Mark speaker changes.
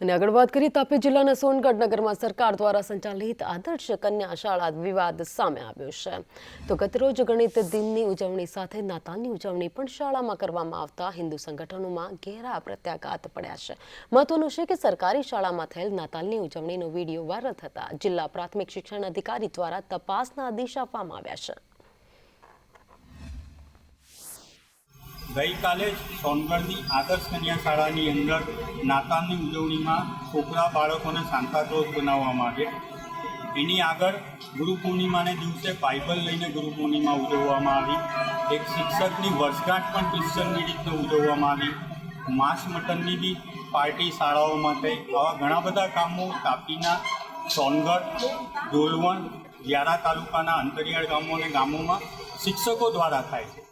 Speaker 1: અને આગળ વાત કરીએ તાપી જિલ્લાના સોનગઢ નગરમાં સરકાર દ્વારા સંચાલિત આદર્શ કન્યા શાળા વિવાદ સામે આવ્યો છે. તો ગતરોજ ગણિત દિનની ઉજવણી સાથે નાતાલની ઉજવણી પણ શાળામાં કરવામાં આવતા હિન્દુ સંગઠનોમાં ઘેરા પ્રત્યાઘાત પડ્યા છે. મહત્વનું છે કે સરકારી શાળામાં થયેલ નાતાલની ઉજવણીનો વીડિયો વાયરલ થતા જિલ્લા પ્રાથમિક શિક્ષણ અધિકારી દ્વારા તપાસના આદેશ આપવામાં આવ્યા છે.
Speaker 2: ગઈકાલે જ સોનગઢની આદર્શ કન્યા શાળાની અંદર નાતાલની ઉજવણીમાં છોકરા, બાળકોને સાંતાક્લોઝ બનાવવામાં આવ્યા એની આગળ ગુરુ પૂર્ણિમાને દિવસે બાઇબલ લઈને ગુરુ પૂર્ણિમા ઉજવવામાં આવી. એક શિક્ષકની વર્ષગાંઠ પણ ક્રિશ્ચનની રીતે ઉજવવામાં આવી. માંસ મટનની બી પાર્ટી શાળાઓ માટે આવા ઘણા બધા કામો તાપીના, સોનગઢ ડોલવણ વ્યારા તાલુકાના અંતરિયાળ ગામો અને ગામોમાં શિક્ષકો દ્વારા થાય છે.